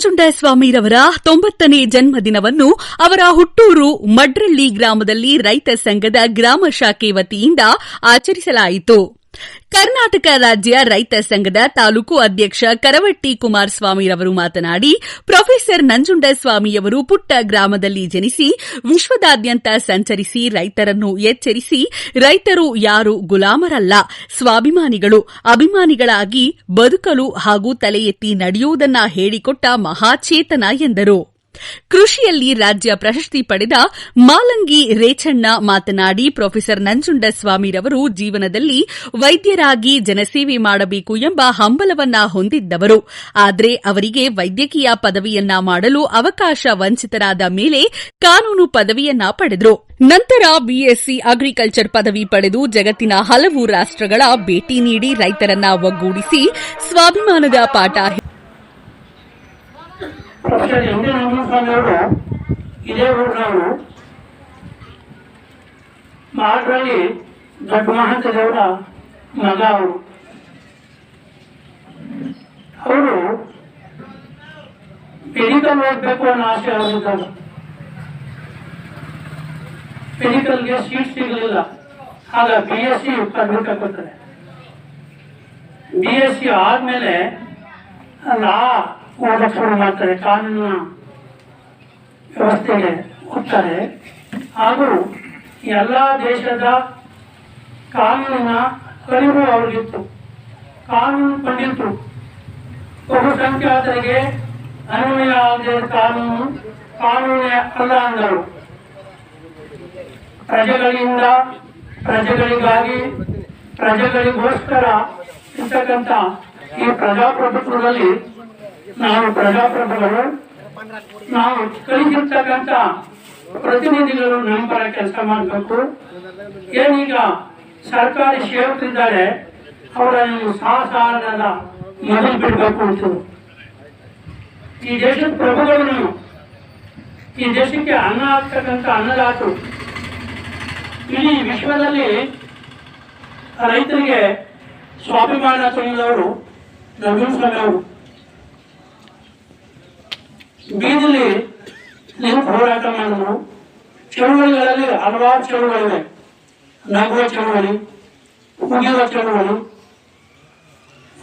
Professor ನಂಜುಂಡಸ್ವಾಮಿರವರ ತೊಂಬತ್ತನೇ ಜನ್ಮದಿನವನ್ನು ಅವರ ಹುಟ್ಟೂರು ಮಡ್ರಳ್ಳಿ ಗ್ರಾಮದಲ್ಲಿ ರೈತ ಸಂಘದ ಗ್ರಾಮ ಶಾಖೆ ವತಿಯಿಂದ ಆಚರಿಸಲಾಯಿತು. ಕರ್ನಾಟಕ ರಾಜ್ಯ ರೈತ ಸಂಘದ ತಾಲೂಕು ಅಧ್ಯಕ್ಷ ಕರವಟ್ಟಿ ಕುಮಾರಸ್ವಾಮಿರವರು ಮಾತನಾಡಿ, ಪ್ರೊಫೆಸರ್ ನಂಜುಂಡಸ್ವಾಮಿಯವರು ಪುಟ್ಟ ಗ್ರಾಮದಲ್ಲಿ ಜನಿಸಿ, ವಿಶ್ವದಾದ್ಯಂತ ಸಂಚರಿಸಿ, ರೈತರನ್ನು ಎಚ್ಚರಿಸಿ, ರೈತರು ಯಾರು ಗುಲಾಮರಲ್ಲ, ಸ್ವಾಭಿಮಾನಿಗಳು, ಅಭಿಮಾನಿಗಳಾಗಿ ಬದುಕಲು ಹಾಗೂ ತಲೆ ಎತ್ತಿ ನಡೆಯುವುದನ್ನ ಹೇಳಿಕೊಟ್ಟ ಮಹಾಚೇತನ ಎಂದರು. ಕೃಷಿಯಲ್ಲಿ ರಾಜ್ಯ ಪ್ರಶಸ್ತಿ ಪಡೆದ ಮಾಲಂಗಿ ರೇಚಣ್ಣ ಮಾತನಾಡಿ ಪ್ರೊಫೆಸರ್ ನಂಜುಂಡಸ್ವಾಮಿರವರು ಜೀವನದಲ್ಲಿ ವೈದ್ಯರಾಗಿ ಜನಸೇವೆ ಮಾಡಬೇಕು ಎಂಬ ಹಂಬಲವನ್ನ ಹೊಂದಿದ್ದವರು. ಆದರೆ ಅವರಿಗೆ ವೈದ್ಯಕೀಯ ಪದವಿಯನ್ನ ಮಾಡಲು ಅವಕಾಶ ವಂಚಿತರಾದ ಮೇಲೆ ಕಾನೂನು ಪದವಿಯನ್ನ ಪಡೆದರು. ನಂತರ ಬಿಎಸ್ಸಿ ಅಗ್ರಿಕಲ್ಚರ್ ಪದವಿ ಪಡೆದು ಜಗತ್ತಿನ ಹಲವು ರಾಷ್ಟಗಳ ಭೇಟಿ ನೀಡಿ ರೈತರನ್ನ ಒಗ್ಗೂಡಿಸಿ ಸ್ವಾಭಿಮಾನದ ಪಾಠ ಪ್ರೊಫೆಸರ್ ಎಂ ಸ್ವಾಮಿ ಅವರು ಇದೇ ಊರಿನವರು ಮಾಡ್ರಲ್ಲಿ ದೊಡ್ಡ ಮಹಂತದವರ ಮಗ ಅವರು. ಅವರು ಮೆಡಿಕಲ್ ಓದಬೇಕು ಅನ್ನೋ ಆಸೆ ಅವರಿದ್ದಾಗ ಮೆಡಿಕಲ್ಗೆ ಸೀಟ್ ಸಿಗಲಿಲ್ಲ. ಆಗ ಬಿ ಎಸ್ ಸಿ ಪದವಿ ತಗೋತಾರೆ ಬಿ ಎಸ್ ಸಿ ಆದಮೇಲೆ ಲಾ ಶುರು ಮಾಡ್ತಾರೆ ಕಾನೂನಿನ ವ್ಯವಸ್ಥೆಗೆ ಹೋಗ್ತಾರೆ. ಹಾಗೂ ಎಲ್ಲ ದೇಶದ ಕಾನೂನಿನ ಅರಿವು ಅವ್ರಿಗಿತ್ತು. ಕಾನೂನು ಪಂಡಿತರು ಬಹುಸಂಖ್ಯಾತರಿಗೆ ಅನ್ವಯ ಆಗದೆ ಕಾನೂನು ಕಾನೂನೇ ಅಲ್ಲ ಅಂದರು. ಪ್ರಜೆಗಳಿಂದ ಪ್ರಜೆಗಳಿಗಾಗಿ ಪ್ರಜೆಗಳಿಗೋಸ್ಕರ ಇರ್ತಕ್ಕಂಥ ಈ ಪ್ರಜಾಪ್ರಭುತ್ವದಲ್ಲಿ ನಾವು ಪ್ರಜಾಪ್ರಭುಗಳು, ನಾವು ಕಲಿಸಿರ್ತಕ್ಕಂಥ ಪ್ರತಿನಿಧಿಗಳು ನಮ್ಮ ಪರ ಕೆಲಸ ಮಾಡಬೇಕು. ಏನೀಗ ಸರ್ಕಾರಿ ಸೇವಕರಿದ್ದಾರೆ, ಅವರನ್ನು ಸಹಸಾರದ ಮೊದಲು ಬಿಡಬೇಕು ಅಂತ. ಈ ದೇಶದ ಪ್ರಭುಗಳನ್ನು, ಈ ದೇಶಕ್ಕೆ ಅನ್ನ ಹಾಕ್ತಕ್ಕಂಥ ಅನ್ನದಾತರು ಇಡೀ ವಿಶ್ವದಲ್ಲಿ ರೈತರಿಗೆ ಸ್ವಾಭಿಮಾನ ತಂದವರು ನವೀನ್ ಅವರು. ಬೀದಿಲಿ ಹೋರಾಟ ಮಾಡಿದ್ರು ಚಳುವಳಿಗಳಲ್ಲಿ ಹಲವಾರು ಚಳುವಳಿವೆ ನಗುವ ಚಳುವಳಿ ಮುಗಿಯುವ ಚಳುವಳಿ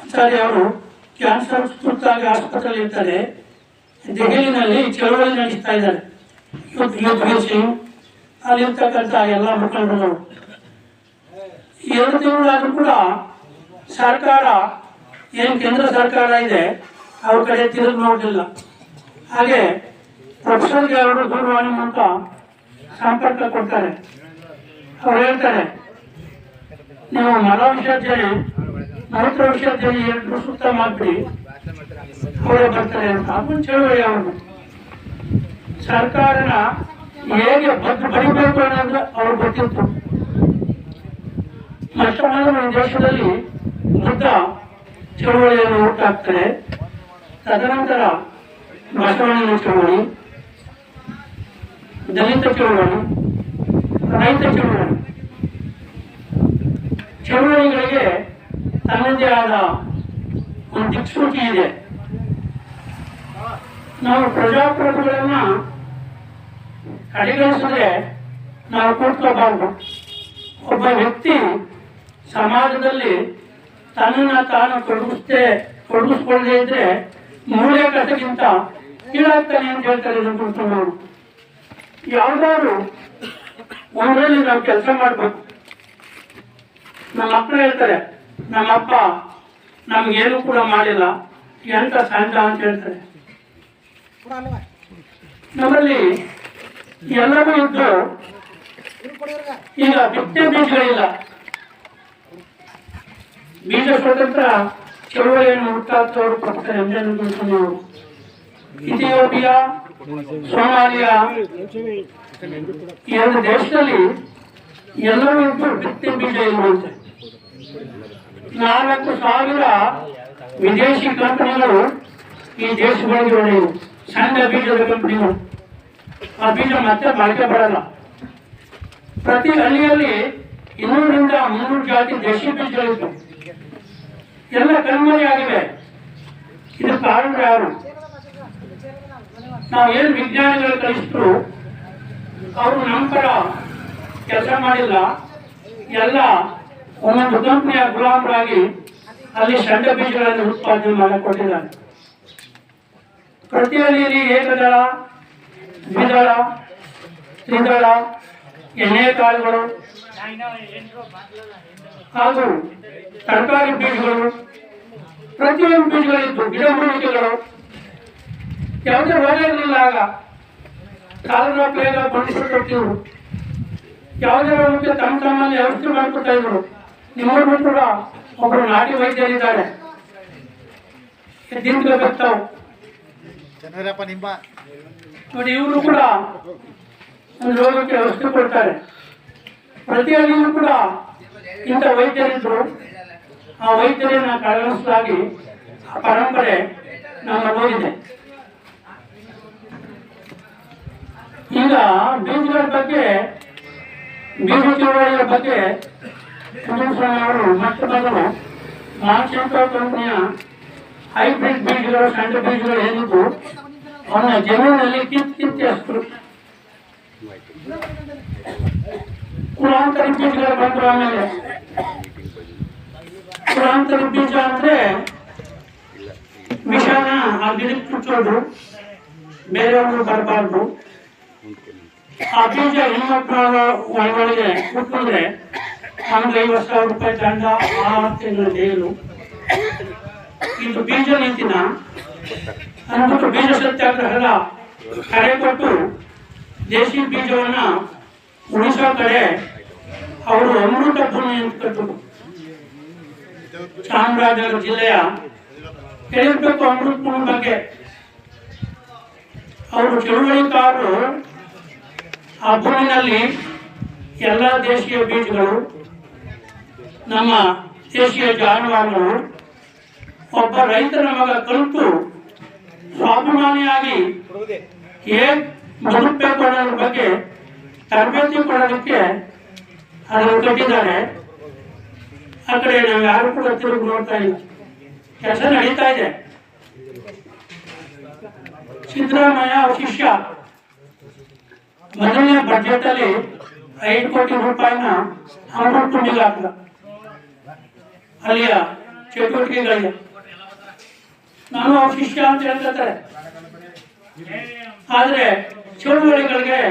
ಒಂದ್ಸಾರಿ ಅವರು ಕ್ಯಾನ್ಸರ್ ತುರ್ತಾಗಿ ಆಸ್ಪತ್ರೆಯಲ್ಲಿ ಇರ್ತಾರೆ. ದೆಹಲಿನಲ್ಲಿ ಚಳುವಳಿ ನಡೆಸ್ತಾ ಇದ್ದಾರೆ. ಯುದ್ಧ ಯುದ್ಧ ಸಿಂಗ್ ಅಲ್ಲಿರ್ತಕ್ಕಂಥ ಎಲ್ಲ ಮುಖಂಡರು. ಎರಡು ತಿಂಗಳಾದ್ರೂ ಕೂಡ ಸರ್ಕಾರ, ಏನು ಕೇಂದ್ರ ಸರ್ಕಾರ ಇದೆ, ಅವ್ರ ಕಡೆ ತಿರುಗಿ ನೋಡಲಿಲ್ಲ ಹಾಗೆ ಪ್ರೊಫೆಸರ್ಗೆ ಅವರು ದೂರವಾಣಿ ಮೂಲಕ ಸಂಪರ್ಕ ಕೊಡ್ತಾರೆ. ಅವ್ರು ಹೇಳ್ತಾರೆ, ನೀವು ಮಲ ವಿಸರ್ಜನೆ ಮೂತ್ರ ವಿಸರ್ಜನೆ ಎರಡು ಸುತ್ತ ಮಾಡಿ ಅವರೇ ಬರ್ತಾರೆ ಅಂತ. ಮುಂಚೆ ಚಳುವಳಿ ಅವರು ಸರ್ಕಾರನ ಹೇಗೆ ಬದ್ದು ಬರಿಬೇಕು ಅನ್ನೋದು ಅವ್ರು ಗೊತ್ತಿತ್ತು. ಮತ್ತೊಮ್ಮೆ ದೇಶದಲ್ಲಿ ಬುದ್ಧ ಚಳುವಳಿಯನ್ನು ಹುಟ್ಟಾಕ್ತಾರೆ ತದನಂತರ ಬಸವಣ್ಣನ ಚಳವಳಿ ದಲಿತ ಚಳುವಳಿ, ರೈತ ಚಳುವಳಿ. ಚಳುವಳಿಗಳಿಗೆ ತನ್ನದೇ ಆದ ಒಂದು ದಿಕ್ಸೂಚಿ ಇದೆ. ನಾವು ಪ್ರಜಾಪ್ರಭುಗಳನ್ನ ಕಡೆಗಣಿಸದೆ ನಾವು ಕೂತ್ಕೋಬಾರ್ದು. ಒಬ್ಬ ವ್ಯಕ್ತಿ ಸಮಾಜದಲ್ಲಿ ತನ್ನನ್ನು ತಾನು ತೊಡಗಿಸ್ತೇ ತೊಡಗಿಸ್ಕೊಳ್ಳದೇ ಇದ್ರೆ ಮೂಳೆ ಕಥೆಗಿಂತ ಕೀಳಾಗ್ತಾನೆ ಅಂತ ಹೇಳ್ತಾರೆ ನಾವು ಯಾವ್ದಾದ್ರು ಊರಲ್ಲಿ ನಾವು ಕೆಲಸ ಮಾಡ್ಬೇಕು. ನಮ್ಮ ಮಕ್ಕಳು ಹೇಳ್ತಾರೆ, ನಮ್ಮಪ್ಪ ನಮ್ಗೇನು ಕೂಡ ಮಾಡಿಲ್ಲ, ಎಂತ ಸಂಘ ಅಂತ ಹೇಳ್ತಾರೆ. ನಮ್ಮಲ್ಲಿ ಎಲ್ಲರೂ ಇದ್ದು ಈಗ ಬಿತ್ತೆ ಬೀಜಗಳಿಲ್ಲ. ಬೀಜ ಸ್ವತಂತ್ರ ಚಳುವಳಿಯನ್ನು ಹುಟ್ಟಾಕ್ತವರು ಪಕ್ಕ ಎಂಜನ್ ಅವರು. ಇಥಿಯೋಪಿಯಾ, ಸೋಮಾಲಿಯಾ ಎರಡು ದೇಶದಲ್ಲಿ ಎಲ್ಲರೂ ಬಿತ್ತಿ ಬೀಜ ಇರುವಂತೆ. ನಾಲ್ಕು ಸಾವಿರ ವಿದೇಶಿ ಕಂಪನಿಗಳು ಈ ದೇಶಗಳಿಗೆ ಒಳ್ಳೆಯವು ಸಣ್ಣ ಬೀಜದ ಕಂಪನಿಗಳು. ಆ ಬೀಜ ಮತ್ತೆ ಬಳಕೆ ಬರಲ್ಲ. ಪ್ರತಿ ಹಳ್ಳಿಯಲ್ಲಿ ಇನ್ನೂರಿಂದ ಮುನ್ನೂರು ಜಾತಿ ದೇಶಿ ಬೀಜಗಳಿತ್ತು. ಎಲ್ಲ ಕಣ್ಮರೆಯಾಗಿವೆ. ಇದು ಕಾರಣ ಯಾರು? ನಾವು ಏನು ವಿಜ್ಞಾನಿಗಳು ಕಲಿಸಿದ್ರು ಅವರು ನಮ್ಮ ಕಡ ಕೆಲಸ ಮಾಡಿಲ್ಲ. ಎಲ್ಲ ಒಂದೊಂದು ಕಂಪನಿಯ ಗುಲಾಮರಾಗಿ ಅಲ್ಲಿ ಸಣ್ಣ ಬೀಜಗಳನ್ನು ಉತ್ಪಾದನೆ ಮಾಡಿಕೊಟ್ಟಿದ್ದಾರೆ. ಪ್ರತಿಯಲ್ಲಿ ಏಕದಳ, ದ್ವಿದಳ, ತ್ರಿದಳ, ಎಣ್ಣೆ ಕಾಳುಗಳು, ಹಾಗೂ ತರಕಾರಿ ಬೀಜಗಳು, ಪ್ರತಿಯೊಂದು ಬೀಜಗಳಿದ್ದು ಗಿಡಮೂಲಿಕೆಗಳು. ಯಾವುದೇ ರೋಗ ಇರಲಿಲ್ಲ ಆಗ. ಕಾಲದ ಬೇಗ ಬಂದಿಸಿಕೊಟ್ಟಿದ್ರು ಯಾವುದೇ ರೋಗಕ್ಕೆ ತಮ್ಮ ತಮ್ಮಲ್ಲಿ ವ್ಯವಸ್ಥೆ ಮಾಡ್ಕೊತಾ ಇದ್ರು. ನಿಮ್ಮ ಕೂಡ ಒಬ್ಬರು ನಾಟಿ ವೈದ್ಯರಿದ್ದಾರೆ ಬರ್ತಾವು ನೋಡಿ ಇವರು ಕೂಡ ಒಂದು ರೋಗಕ್ಕೆ ವ್ಯವಸ್ಥೆ ಕೊಡ್ತಾರೆ. ಪ್ರತಿ ಹಳ್ಳಿಯೂ ಕೂಡ ಇಂಥ ವೈದ್ಯರಿದ್ರು ಆ ವೈದ್ಯರನ್ನ ಕಳವಳಿಸಲಾಗಿ ಆ ಪರಂಪರೆ ನಮ್ಮ ಹೋಗಿದೆ ಈಗ ಬೀಜಗಳ ಬಗ್ಗೆ ಬೀಜ ಚಳವಳಿಯ ಬಗ್ಗೆ ಕುಟುಂಬಸ್ವಾಮಿ ಅವರು ಮತ್ತೆ ಮೊದಲು ಮಾನ್ಸೆಂಟೋ ಕಂಪನಿಯ ಹೈಬ್ರಿಡ್ ಬೀಜಗಳು, ಸಣ್ಣ ಬೀಜಗಳು ಏನಿದ್ದು ಅವನ ಜಮೀನಲ್ಲಿ ಕಿತ್ ಕಿತ್ತಿ ಹಸಿರು ಕುಲಾಂತರ ಬೀಜಗಳು ಬಂದ್ರು ಆಮೇಲೆ. ಕುಲಾಂತರ ಬೀಜ ಅಂದ್ರೆ ವಿಷಾನ, ಆ ಗಿಡಕ್ಕೆ ಚುಚ್ಚೋದು ಬೇರೆಯವರು ಬರಬಾರ್ದು. ಆ ಬೀಜ ಹೆಣ್ಮಕ್ಳ ಒಳಗಡೆ ಹುಟ್ಟಿದ್ರೆ ನಮ್ಗೆ ಸಾವಿರ ರೂಪಾಯಿ ದಂಡ ಆರು ತಿಂಗಳು ಜೈಲು ಇದು ಬೀಜ ನೀತಿನ. ಅಂದ್ಬಿಟ್ಟು ಬೀಜ ಸತ್ಯಾಗ್ರಹದ ಕರೆ ಕೊಟ್ಟು ದೇಶಿ ಬೀಜವನ್ನ ಉಳಿಸೋ ಕಡೆ ಅವರು ಅಮೃತ ಭೂಮಿ ಅಂತ ಕಟ್ಟರು ಚಾಮರಾಜನಗರ ಜಿಲ್ಲೆಯ ಹೇಳಿರ್ಬೇಕು ಅಮೃತ ಭೂಮಿ ಬಗ್ಗೆ. ಅವರು ಚಳುವಳಿಕಾರರು ಆ ಭೂಮಿನಲ್ಲಿ ಎಲ್ಲ ದೇಶೀಯ ಬೀಜಗಳು, ನಮ್ಮ ದೇಶೀಯ ಜಾನುವಾರುಗಳು, ಒಬ್ಬ ರೈತನ ಮಗ ಕಲಿತು ಸ್ವಾಭಿಮಾನಿಯಾಗಿ ಏ ಬದುಕಬೇಕು ಬಗ್ಗೆ ತರಬೇತಿ ಕೊಡೋದಕ್ಕೆ ಅದನ್ನು ಕಟ್ಟಿದ್ದಾರೆ. ಆ ಕಡೆ ನಾವು ಯಾರು ಕೂಡ ತಿರುಗಿ ನೋಡ್ತಾ ಇಲ್ಲ. ಕೆಲಸ ನಡೀತಾ ಇದೆ. ಸಿದ್ದರಾಮಯ್ಯ ಶಿಷ್ಯ ಮೊದಲನೇ ಬಜೆಟ್ ಅಲ್ಲಿ ಐದು ಕೋಟಿ ರೂಪಾಯಿನ ಅಮೃತ ತುಂಡಿಗೆ ಹಾಕಿದ ಅಲ್ಲಿಯ ಚಟುವಟಿಕೆಗಳಿಗೆ. ನಾನು ಶಿಷ್ಯ ಅಂತ ಹೇಳ್ತಾರೆ ಆದ್ರೆ ಚಳುವಳಿಗಳಿಗೆ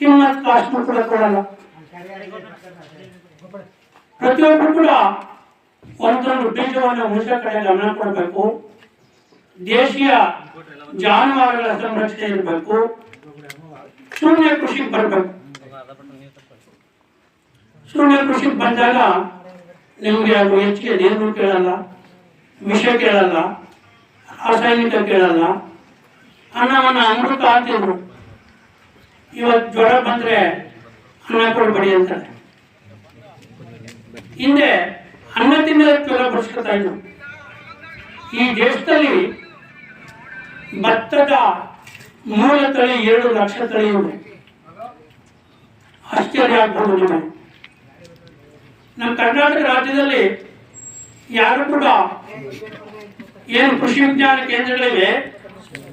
ಕಿಮ್ಮತ್ ಕಾಸ್ಟ್ ಕೂಡ ಕೊಡಲ್ಲ. ಪ್ರತಿಯೊಬ್ಬರು ಕೂಡ ಒಂದೊಂದು ಬೀಜವನ್ನು ಉಳಿಸೋ ಕಡೆ ಗಮನ ಕೊಡಬೇಕು. ದೇಶೀಯ ಜಾನುವಾರುಗಳ ಸಂರಕ್ಷಣೆ ಇರಬೇಕು. ಶೂನ್ಯ ಕೃಷಿಗೆ ಬರಬೇಕು. ಶೂನ್ಯ ಕೃಷಿಗೆ ಬಂದಾಗ ನಿಮಗೆ ಅದು ಹೆಚ್ಚಿಗೆ ನೀರು ಕೇಳಲ್ಲ, ವಿಷ ಕೇಳಲ್ಲ, ರಾಸಾಯನಿಕ ಕೇಳಲ್ಲ. ಅನ್ನವನ್ನ ಅಮೃತ ಹಾಕಿದ್ರು ಇವತ್ತು ಜ್ವರ ಬಂದರೆ ಅನ್ನ ಕೊಡ್ಬೇಡಿ ಅಂತಾರೆ ಹಿಂದೆ ಅನ್ನ ತಿನ್ನೋದಕ್ಕೆ ಜ್ವರ ಬರ್ಸ್ಕೊತಾ ಇದ್ರು. ಈ ದೇಶದಲ್ಲಿ ಭತ್ತದ ಮೂಲ ತಳಿ ಏಳು ಲಕ್ಷ ತಳಿ ಇವೆ ಆಶ್ಚರ್ಯ ಆಗ್ಬೋದು ನಮ್ಮ ಕರ್ನಾಟಕ ರಾಜ್ಯದಲ್ಲಿ ಯಾರು ಕೂಡ ಏನು ಕೃಷಿ ವಿಜ್ಞಾನ ಕೇಂದ್ರಗಳಿವೆ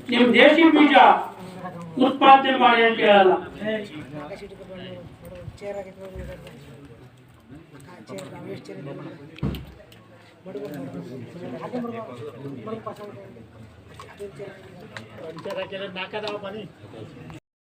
ನಿಮ್ಮ ದೇಶಿ ಬೀಜ ಉತ್ಪಾದನೆ ಮಾಡಿ ಅಂತ ಹೇಳಲ್ಲ पंचायत नाका दावा पाणी.